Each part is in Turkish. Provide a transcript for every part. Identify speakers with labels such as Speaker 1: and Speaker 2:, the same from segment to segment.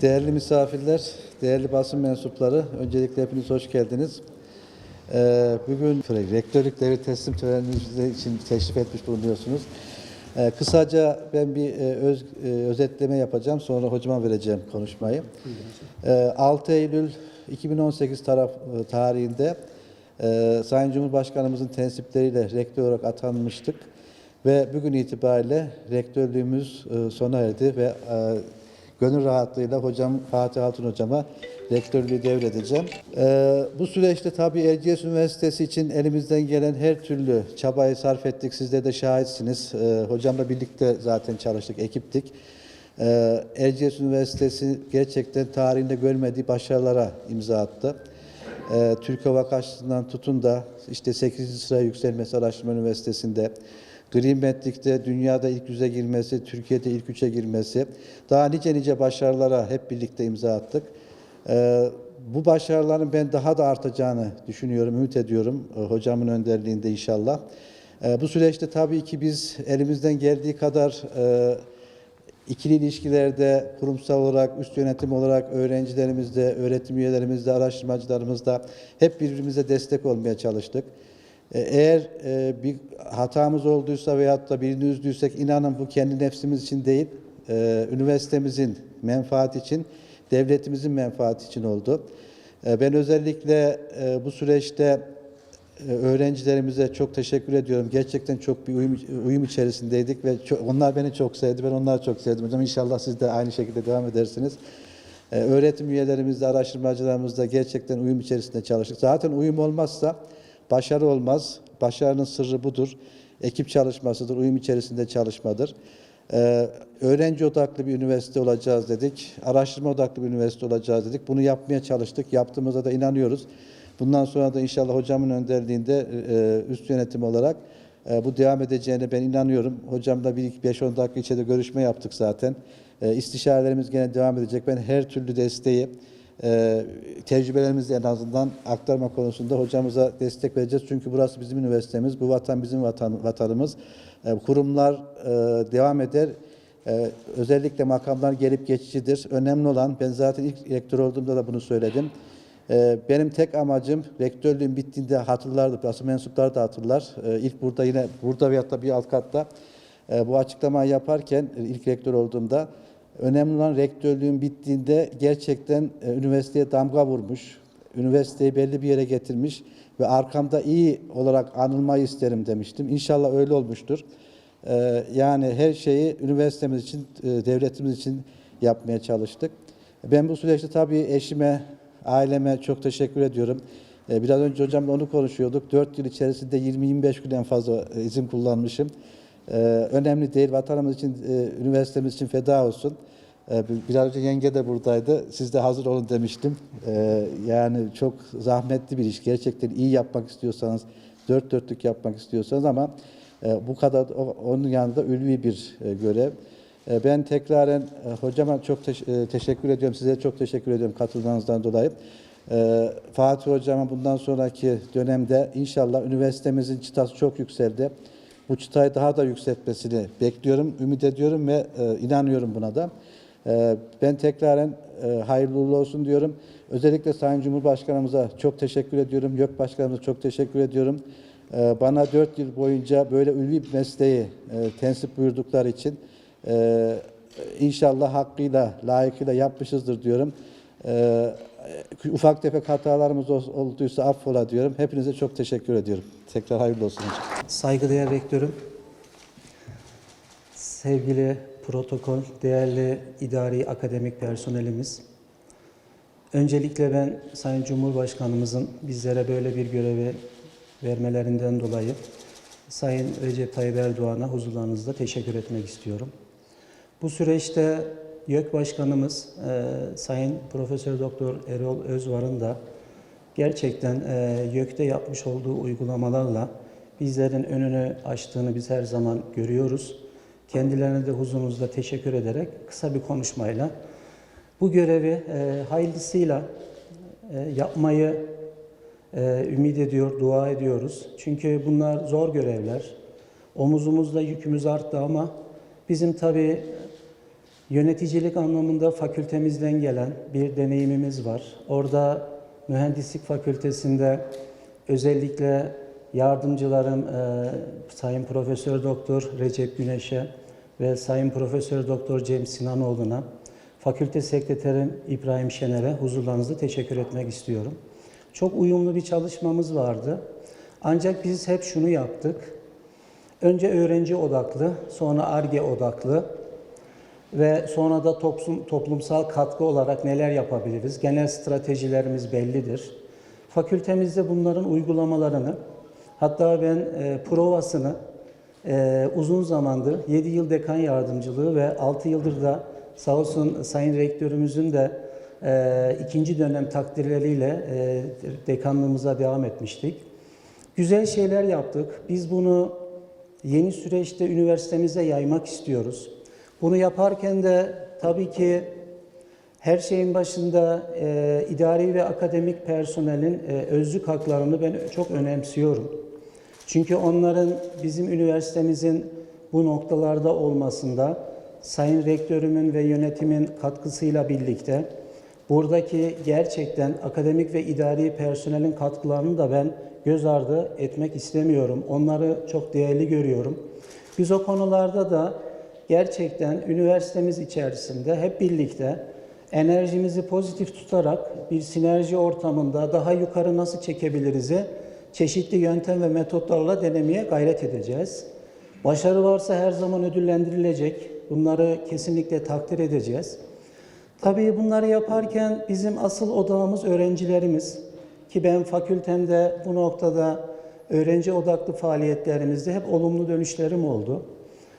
Speaker 1: Değerli misafirler, değerli basın mensupları, öncelikle hepiniz hoş geldiniz. Ee, Bugün rektörlük devir teslim töreniniz için teşrif etmiş bulunuyorsunuz. Ee, Kısaca ben bir e, öz, e, özetleme yapacağım, sonra hocama vereceğim konuşmayı. Ee, 6 Eylül 2018 taraf, e, tarihinde e, Sayın Cumhurbaşkanımızın tensipleriyle rektör olarak atanmıştık. Ve bugün itibariyle rektörlüğümüz e, sona erdi ve e, gönül rahatlığıyla hocam Fatih Hatun hocama rektörlüğü devredeceğim. E, bu süreçte tabii Erciyes Üniversitesi için elimizden gelen her türlü çabayı sarf ettik. Siz de şahitsiniz. E, hocamla birlikte zaten çalıştık, ekiptik. E, Erciyes Üniversitesi gerçekten tarihinde görmediği başarılara imza attı. E, Türk Hava Kaçtığından tutun da işte 8. sıraya yükselmesi Araştırma Üniversitesi'nde, Green Metric'te dünyada ilk yüze girmesi, Türkiye'de ilk üçe girmesi, daha nice nice başarılara hep birlikte imza attık. E, bu başarıların ben daha da artacağını düşünüyorum, ümit ediyorum e, hocamın önderliğinde inşallah. E, bu süreçte tabii ki biz elimizden geldiği kadar e, İkili ilişkilerde kurumsal olarak, üst yönetim olarak öğrencilerimizde, öğretim üyelerimizde, araştırmacılarımızda hep birbirimize destek olmaya çalıştık. E, Eğer e, bir hatamız olduysa veyahut da birini üzdüysek inanın bu kendi nefsimiz için değil, e, üniversitemizin menfaati için, devletimizin menfaati için oldu. Ben özellikle bu süreçte öğrencilerimize çok teşekkür ediyorum. Gerçekten çok bir uyum, uyum içerisindeydik ve çok- onlar beni çok sevdi, ben onları çok sevdim. Hocam inşallah siz de aynı şekilde devam edersiniz. Öğretim üyelerimizle, araştırmacılarımızla gerçekten uyum içerisinde çalıştık. Zaten uyum olmazsa başarı olmaz. Başarının sırrı budur. Ekip çalışmasıdır, uyum içerisinde çalışmadır. Ee, öğrenci odaklı bir üniversite olacağız dedik. Araştırma odaklı bir üniversite olacağız dedik. Bunu yapmaya çalıştık. Yaptığımıza da inanıyoruz. Bundan sonra da inşallah hocamın önderliğinde e, üst yönetim olarak e, bu devam edeceğine ben inanıyorum. Hocamla bir 5-10 dakika içinde görüşme yaptık zaten. E, istişarelerimiz gene devam edecek. Ben her türlü desteği e, tecrübelerimizi en azından aktarma konusunda hocamıza destek vereceğiz. Çünkü burası bizim üniversitemiz, bu vatan bizim vatan, vatanımız. E, kurumlar e, devam eder. Ee, özellikle makamlar gelip geçicidir. Önemli olan, ben zaten ilk rektör olduğumda da bunu söyledim. Ee, benim tek amacım rektörlüğün bittiğinde hatırlardı, basın mensupları da hatırlar. Ee, ilk burada yine, burada veyahut da bir alt katta e, bu açıklamayı yaparken e, ilk rektör olduğumda önemli olan rektörlüğün bittiğinde gerçekten e, üniversiteye damga vurmuş, üniversiteyi belli bir yere getirmiş ve arkamda iyi olarak anılmayı isterim demiştim. İnşallah öyle olmuştur. Ee, yani her şeyi üniversitemiz için, e, devletimiz için yapmaya çalıştık. Ben bu süreçte tabii eşime, aileme çok teşekkür ediyorum. Ee, Biraz önce hocamla onu konuşuyorduk. 4 yıl içerisinde 20-25 gün en fazla e, izin kullanmışım. Ee, Önemli değil. Vatanımız için, e, üniversitemiz için feda olsun. Ee, Biraz önce yenge de buradaydı. Siz de hazır olun demiştim. Ee, Yani çok zahmetli bir iş. Gerçekten iyi yapmak istiyorsanız, dört dörtlük yapmak istiyorsanız ama e, bu kadar onun yanında ulvi bir e, görev. E, Ben tekraren e, hocama çok teş- e, teşekkür ediyorum. Size çok teşekkür ediyorum katıldığınızdan dolayı. E, Fatih hocama bundan sonraki dönemde inşallah üniversitemizin çıtası çok yükseldi. Bu çıtayı daha da yükseltmesini bekliyorum, ümit ediyorum ve e, inanıyorum buna da. E, Ben tekraren e, hayırlı olsun diyorum. Özellikle Sayın Cumhurbaşkanımıza çok teşekkür ediyorum. YÖK Başkanımıza çok teşekkür ediyorum. Ee, Bana dört yıl boyunca böyle ulvi bir mesleği e, tensip buyurdukları için e, inşallah hakkıyla, layıkıyla yapmışızdır diyorum. Ee, Ufak tefek hatalarımız ol- olduysa affola diyorum. Hepinize çok teşekkür ediyorum. Tekrar hayırlı olsun.
Speaker 2: Saygıdeğer rektörüm, sevgili protokol, değerli idari akademik personelimiz. Öncelikle ben Sayın Cumhurbaşkanımızın bizlere böyle bir görevi vermelerinden dolayı Sayın Recep Tayyip Erdoğan'a huzurlarınızda teşekkür etmek istiyorum. Bu süreçte YÖK Başkanımız e, Sayın Profesör Doktor Erol Özvar'ın da gerçekten e, YÖK'te yapmış olduğu uygulamalarla bizlerin önünü açtığını biz her zaman görüyoruz. Kendilerine de huzurunuzda teşekkür ederek kısa bir konuşmayla bu görevi e, hayırlısıyla e, yapmayı e, ümit ediyor, dua ediyoruz. Çünkü bunlar zor görevler. Omuzumuzda yükümüz arttı ama bizim tabii Yöneticilik anlamında fakültemizden gelen bir deneyimimiz var. Orada mühendislik fakültesinde özellikle yardımcılarım e, Sayın Profesör Doktor Recep Güneş'e ve Sayın Profesör Doktor Cem Sinanoğlu'na, fakülte sekreterim İbrahim Şener'e huzurlarınızda teşekkür etmek istiyorum. Çok uyumlu bir çalışmamız vardı. Ancak biz hep şunu yaptık. Önce öğrenci odaklı, sonra ARGE odaklı ve sonra da toplum, toplumsal katkı olarak neler yapabiliriz? Genel stratejilerimiz bellidir. Fakültemizde bunların uygulamalarını, hatta ben e, provasını e, uzun zamandır 7 yıl dekan yardımcılığı ve 6 yıldır da sağ olsun Sayın Rektörümüzün de e, ikinci dönem takdirleriyle e, dekanlığımıza devam etmiştik. Güzel şeyler yaptık. Biz bunu yeni süreçte üniversitemize yaymak istiyoruz. Bunu yaparken de tabii ki her şeyin başında e, idari ve akademik personelin e, özlük haklarını ben çok önemsiyorum. Çünkü onların bizim üniversitemizin bu noktalarda olmasında Sayın Rektörümün ve yönetimin katkısıyla birlikte buradaki gerçekten akademik ve idari personelin katkılarını da ben göz ardı etmek istemiyorum. Onları çok değerli görüyorum. Biz o konularda da gerçekten üniversitemiz içerisinde hep birlikte enerjimizi pozitif tutarak bir sinerji ortamında daha yukarı nasıl çekebiliriz'i çeşitli yöntem ve metotlarla denemeye gayret edeceğiz. Başarı varsa her zaman ödüllendirilecek. Bunları kesinlikle takdir edeceğiz. Tabii bunları yaparken bizim asıl odağımız öğrencilerimiz. Ki ben fakültemde bu noktada öğrenci odaklı faaliyetlerimizde hep olumlu dönüşlerim oldu.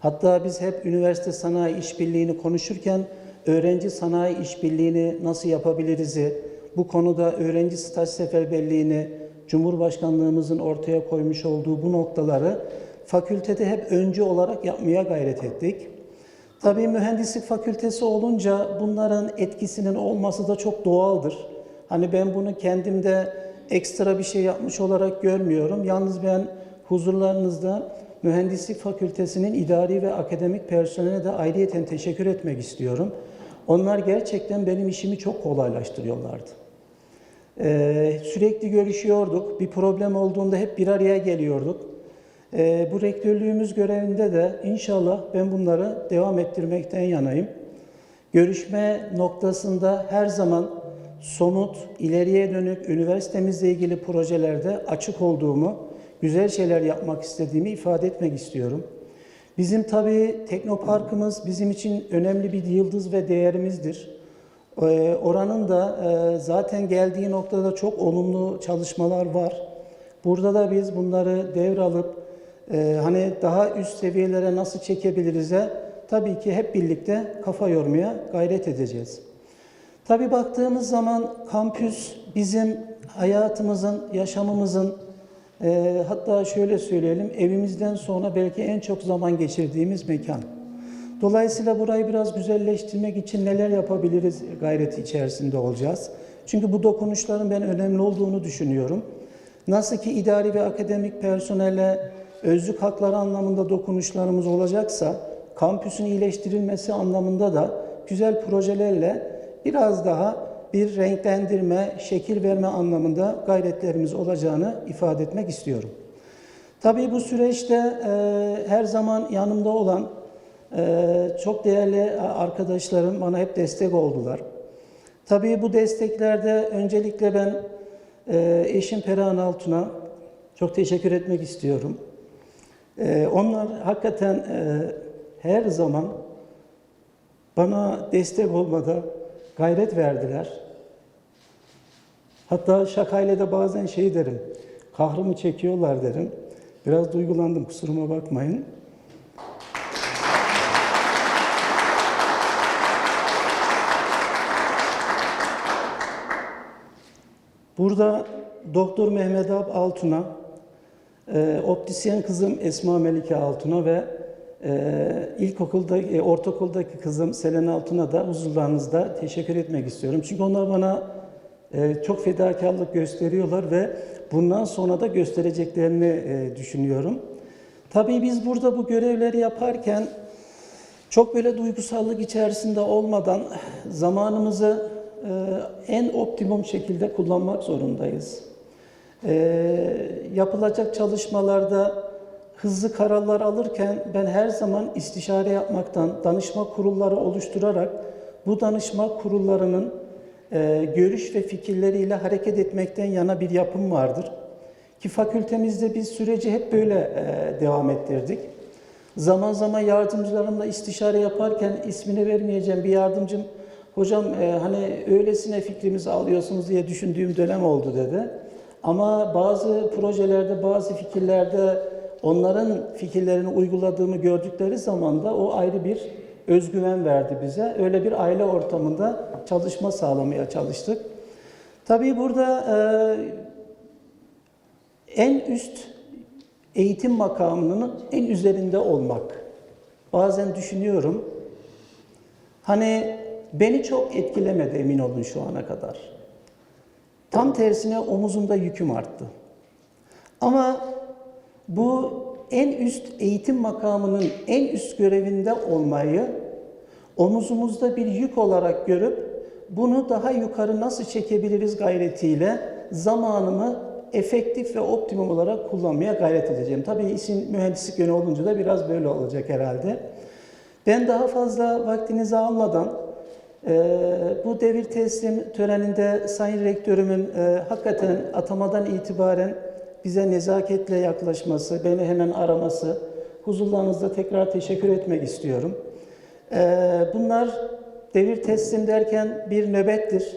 Speaker 2: Hatta biz hep üniversite sanayi işbirliğini konuşurken öğrenci sanayi işbirliğini nasıl yapabiliriz'i, bu konuda öğrenci staj seferberliğini Cumhurbaşkanlığımızın ortaya koymuş olduğu bu noktaları fakültede hep öncü olarak yapmaya gayret ettik. Tabii mühendislik fakültesi olunca bunların etkisinin olması da çok doğaldır. Hani ben bunu kendimde ekstra bir şey yapmış olarak görmüyorum. Yalnız ben huzurlarınızda mühendislik fakültesinin idari ve akademik personeline de ayrıyeten teşekkür etmek istiyorum. Onlar gerçekten benim işimi çok kolaylaştırıyorlardı. Ee, sürekli görüşüyorduk. Bir problem olduğunda hep bir araya geliyorduk. Ee, bu rektörlüğümüz görevinde de inşallah ben bunları devam ettirmekten yanayım. Görüşme noktasında her zaman somut, ileriye dönük üniversitemizle ilgili projelerde açık olduğumu, güzel şeyler yapmak istediğimi ifade etmek istiyorum. Bizim tabii Teknoparkımız bizim için önemli bir yıldız ve değerimizdir. Ee, oranın da e, zaten geldiği noktada çok olumlu çalışmalar var. Burada da biz bunları devralıp e, hani daha üst seviyelere nasıl çekebiliriz'e tabii ki hep birlikte kafa yormaya gayret edeceğiz. Tabii baktığımız zaman kampüs bizim hayatımızın, yaşamımızın e, hatta şöyle söyleyelim evimizden sonra belki en çok zaman geçirdiğimiz mekan. Dolayısıyla burayı biraz güzelleştirmek için neler yapabiliriz gayreti içerisinde olacağız. Çünkü bu dokunuşların ben önemli olduğunu düşünüyorum. Nasıl ki idari ve akademik personele özlük hakları anlamında dokunuşlarımız olacaksa, kampüsün iyileştirilmesi anlamında da güzel projelerle biraz daha bir renklendirme, şekil verme anlamında gayretlerimiz olacağını ifade etmek istiyorum. Tabii bu süreçte e, her zaman yanımda olan e, çok değerli arkadaşlarım bana hep destek oldular. Tabii bu desteklerde öncelikle ben e, eşim Perihan Altun'a çok teşekkür etmek istiyorum. E, onlar hakikaten e, her zaman bana destek olmada gayret verdiler. Hatta şakayla da bazen şey derim, kahrımı çekiyorlar derim. Biraz duygulandım kusuruma bakmayın. Burada Doktor Mehmet Ab Altun'a, e, optisyen kızım Esma Melike Altun'a ve e, ilkokulda, e, ortaokuldaki kızım Selen Altun'a da huzurlarınızda teşekkür etmek istiyorum. Çünkü onlar bana e, çok fedakarlık gösteriyorlar ve bundan sonra da göstereceklerini e, düşünüyorum. Tabii biz burada bu görevleri yaparken Çok böyle duygusallık içerisinde olmadan zamanımızı e, en optimum şekilde kullanmak zorundayız. E, yapılacak çalışmalarda hızlı kararlar alırken ben her zaman istişare yapmaktan, danışma kurulları oluşturarak bu danışma kurullarının e, görüş ve fikirleriyle hareket etmekten yana bir yapım vardır. Ki fakültemizde biz süreci hep böyle e, devam ettirdik. Zaman zaman yardımcılarımla istişare yaparken ismini vermeyeceğim bir yardımcım hocam e, hani öylesine fikrimizi alıyorsunuz diye düşündüğüm dönem oldu dedi. Ama bazı projelerde, bazı fikirlerde onların fikirlerini uyguladığımı gördükleri zaman da o ayrı bir özgüven verdi bize. Öyle bir aile ortamında çalışma sağlamaya çalıştık. Tabii burada e, en üst eğitim makamının en üzerinde olmak. Bazen düşünüyorum. Hani beni çok etkilemedi emin olun şu ana kadar. Tam tersine omuzumda yüküm arttı. Ama bu en üst eğitim makamının en üst görevinde olmayı omuzumuzda bir yük olarak görüp bunu daha yukarı nasıl çekebiliriz gayretiyle zamanımı efektif ve optimum olarak kullanmaya gayret edeceğim. Tabii işin mühendislik yönü olunca da biraz böyle olacak herhalde. Ben daha fazla vaktinizi almadan e, bu devir teslim töreninde Sayın Rektörümün e, hakikaten atamadan itibaren bize nezaketle yaklaşması, beni hemen araması, huzurlarınızda tekrar teşekkür etmek istiyorum. E, bunlar devir teslim derken bir nöbettir.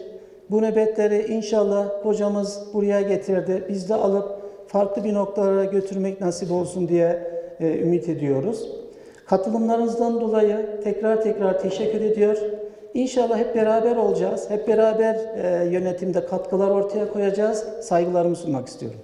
Speaker 2: Bu nöbetleri inşallah hocamız buraya getirdi. Biz de alıp farklı bir noktalara götürmek nasip olsun diye e, ümit ediyoruz. Katılımlarınızdan dolayı tekrar tekrar teşekkür ediyor. İnşallah hep beraber olacağız. Hep beraber e, yönetimde katkılar ortaya koyacağız. Saygılarımı sunmak istiyorum.